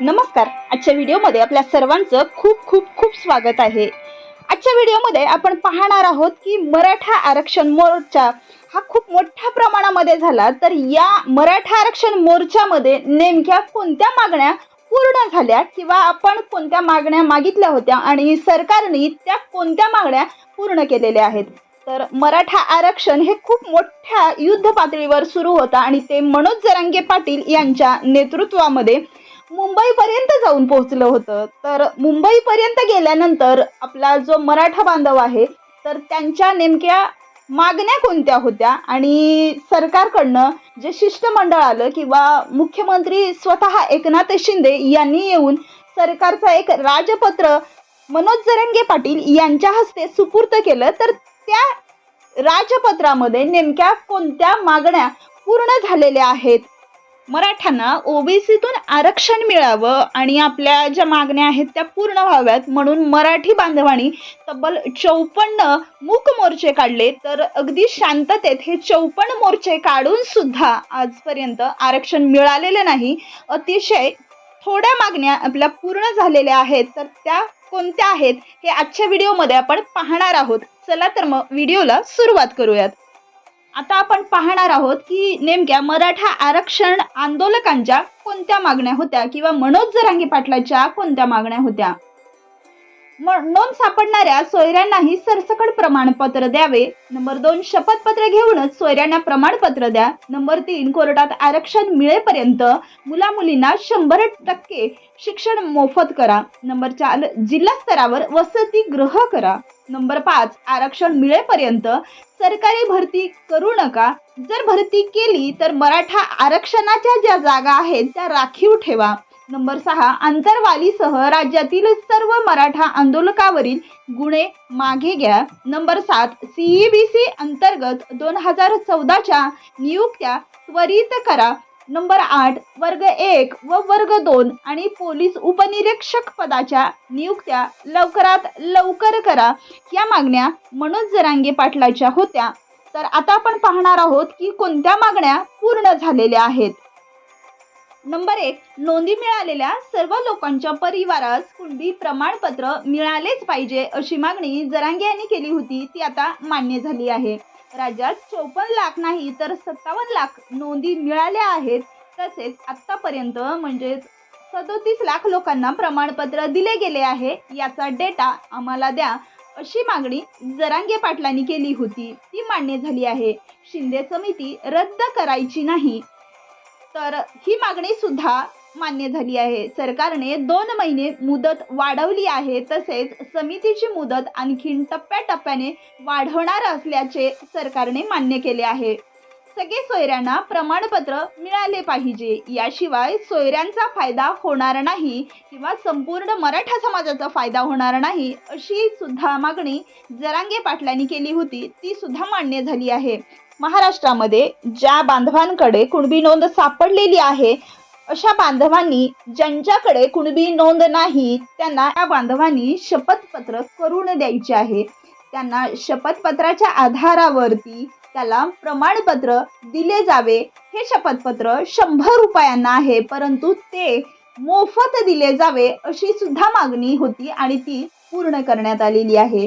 नमस्कार. आजच्या व्हिडिओमध्ये आपल्या सर्वांचं खूप खूप खूप स्वागत आहे. आजच्या व्हिडिओमध्ये आपण पाहणार आहोत की मराठा आरक्षण मोर्चा हा खूप मोठ्या प्रमाणामध्ये झाला. तर या मराठा आरक्षण मोर्चामध्ये नेमक्या कोणत्या मागण्या पूर्ण झाल्या किंवा आपण कोणत्या मागण्या मागितल्या होत्या आणि सरकारने त्या कोणत्या मागण्या पूर्ण केलेल्या आहेत? तर मराठा आरक्षण हे खूप मोठ्या युद्ध पातळीवर सुरू होतं आणि ते मनोज जरांगे पाटील यांच्या नेतृत्वामध्ये मुंबईपर्यंत जाऊन पोहोचलं होतं. तर मुंबईपर्यंत गेल्यानंतर आपला जो मराठा बांधव आहे तर त्यांच्या नेमक्या मागण्या कोणत्या होत्या? आणि सरकारकडनं जे शिष्टमंडळ आलं किंवा मुख्यमंत्री स्वतः एकनाथ शिंदे यांनी येऊन सरकारचं एक राजपत्र मनोज जरंगे पाटील यांच्या हस्ते सुपूर्त केलं तर त्या राजपत्रामध्ये नेमक्या कोणत्या मागण्या पूर्ण झालेल्या आहेत? मराठ्यांना ओबीसीतून आरक्षण मिळावं आणि आपल्या ज्या मागण्या आहेत त्या पूर्ण व्हाव्यात. म्हणून मराठी बांधवांनी तब्बल चौपन्न मूक मोर्चे काढले. तर अगदी शांततेत हे चौपन्न मोर्चे काढून सुद्धा आजपर्यंत आरक्षण मिळालेलं नाही. अतिशय थोड्या मागण्या आपल्या पूर्ण झालेल्या आहेत. तर त्या कोणत्या आहेत हे आजच्या व्हिडिओमध्ये आपण पाहणार आहोत. चला तर मग व्हिडिओला सुरुवात करूयात. आता आपण पाहणार आहोत की नेमक्या मराठा आरक्षण आंदोलकांच्या कोणत्या मागण्या होत्या किंवा मनोज जरांगे पाटलाच्या कोणत्या मागण्या होत्या? नोंद सापडणाऱ्या सोयऱ्यांनाही सरसकट प्रमाणपत्र द्यावे. नंबर दोन शपथपत्र घेऊनच सोयऱ्यांना प्रमाणपत्र द्या. नंबर तीन कोर्टात आरक्षण मिळेपर्यंत मुला मुलींना शंभर टक्के शिक्षण मोफत करा. नंबर चार जिल्हा स्तरावर वसतिगृह करा. नंबर पाच आरक्षण मिळेपर्यंत सरकारी भरती करू नका. जर भरती केली तर मराठा आरक्षणाच्या ज्या जागा आहेत त्या राखीव ठेवा. नंबर सहा आंतरवालीसह राज्यातील सर्व मराठा आंदोलकावरील गुन्हे मागे घ्या. नंबर सात सीईबीसी अंतर्गत दोन हजार चौदाच्या नियुक्त्या त्वरित करा. नंबर आठ वर्ग एक व वर्ग दोन आणि पोलीस उपनिरीक्षक पदाच्या नियुक्त्या लवकरात लवकर करा. या मागण्या मनोज जरांगे पाटलाच्या होत्या. तर आता आपण पाहणार आहोत की कोणत्या मागण्या पूर्ण झालेल्या आहेत. नंबर एक नोंदी मिळालेल्या सर्व लोकांच्या परिवारास कुणबी प्रमाणपत्र मिळालेच पाहिजे अशी मागणी जरांगे यांनी केली होती ती आता मान्य झाली आहे. राज्यात चौपन्न लाख नाही तर सत्तावन्न लाख नोंदी मिळाल्या आहेत तसेच आत्तापर्यंत म्हणजेच सदोतीस लाख लोकांना प्रमाणपत्र दिले गेले आहे याचा डेटा आम्हाला द्या अशी मागणी जरांगे पाटलांनी केली होती ती मान्य झाली आहे. शिंदे समिती रद्द करायची नाही तर ही मागणी सुद्धा मान्य झाली आहे. सरकारने दोन महिने मुदत वाढवली आहे. तसेच समितीची मुदत आणखीन टप्प्याटप्प्याने वाढवणार असल्याचे सरकारने मान्य केले आहे. सगळे सोयऱ्यांना प्रमाणपत्र मिळाले पाहिजे. याशिवाय सोयऱ्यांचा फायदा होणार नाही किंवा संपूर्ण मराठा समाजाचा फायदा होणार नाही अशी सुद्धा मागणी जरांगे पाटलांनी केली होती. ती सुद्धा मान्य झाली आहे. महाराष्ट्रामध्ये ज्या बांधवांकडे कुणबी नोंद सापडलेली आहे अशा बांधवांनी ज्यांच्याकडे कुणबी नोंद नाही त्यांना या बांधवांनी शपथपत्र करून द्यायचे आहे. त्यांना शपथपत्राच्या आधारावरती त्याला प्रमाणपत्र दिले जावे. हे शपथपत्र शंभर रुपयांना आहे परंतु ते मोफत दिले जावे अशी सुद्धा मागणी होती आणि ती पूर्ण करण्यात आलेली आहे.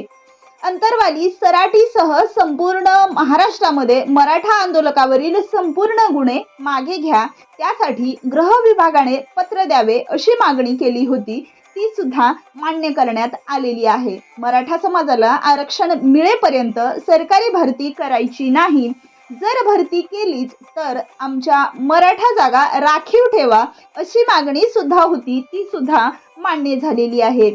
अंतरवाली सराटीसह संपूर्ण महाराष्ट्रामध्ये मराठा आंदोलकावरील संपूर्ण गुन्हे मागे घ्या. त्यासाठी गृह विभागाने पत्र द्यावे अशी मागणी केली होती. ती सुद्धा मान्य करण्यात आलेली आहे. मराठा समाजाला आरक्षण मिळेपर्यंत सरकारी भरती करायची नाही. जर भरती केलीच तर आमच्या मराठा जागा राखीव ठेवा अशी मागणी सुद्धा होती. ती सुद्धा मान्य झालेली आहे.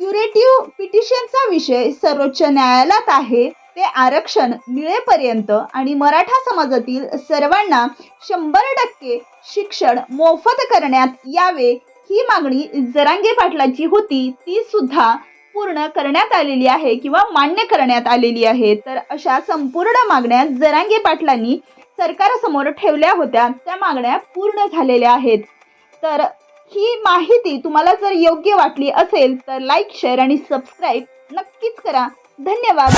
क्युरेटिव्ह पिटिशनचा विषय सर्वोच्च न्यायालयात आहे. ते आरक्षण मिळेपर्यंत आणि मराठा समाजातील सर्वांना शंभर टक्के शिक्षण मोफत करण्यात यावे ही मागणी जरांगे पाटलाची होती. ती सुद्धा पूर्ण करण्यात आलेली आहे किंवा मान्य करण्यात आलेली आहे. तर अशा संपूर्ण मागण्या जरांगे पाटलांनी सरकारसमोर ठेवल्या होत्या. त्या मागण्या पूर्ण झालेल्या आहेत. तर ही माहिती तुम्हाला जर योग्य वाटली असेल तर लाईक शेअर आणि सबस्क्राईब नक्कीच करा. धन्यवाद.